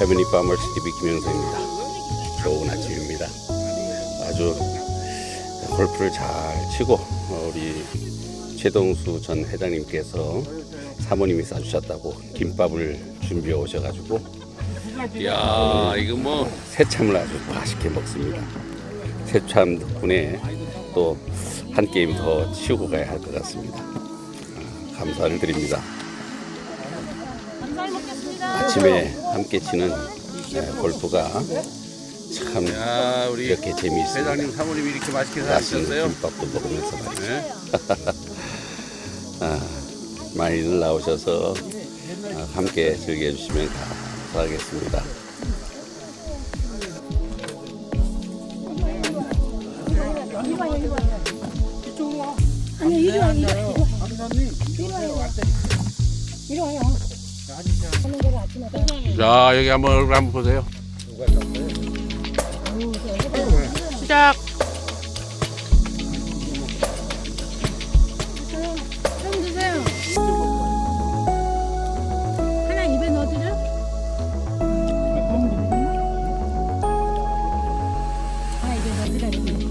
해븐이 파머스 TV 김영석입니다. 좋은 아침입니다. 아주 골프를 잘 치고 어, 우리 최동수 전 회장님께서 사모님이 싸주셨다고 김밥을 준비해 오셔가지고 이야 이거 뭐 새참을 아주 맛있게 먹습니다. 새참 덕분에 또 한 게임 더 치우고 가야 할 것 같습니다. 아, 감사를 드립니다. 아침에 함께 치는 네, 골프가 참 야, 우리 이렇게 재미있습니다. 회장님 사모님이 이렇게 맛있게 맛있는 사주셨어요. 김밥도 먹으면서 말이죠. 네. 아, 많이들 나오셔서 아, 함께 즐겨주시면 감사하겠습니다. 아니 이리 와 이리 와 이리 와 이리 와 이리 와 자 여기 한번 얼굴 한번 보세요. 시작. 하나 입에 넣어드려? 하나 입에 넣어드려.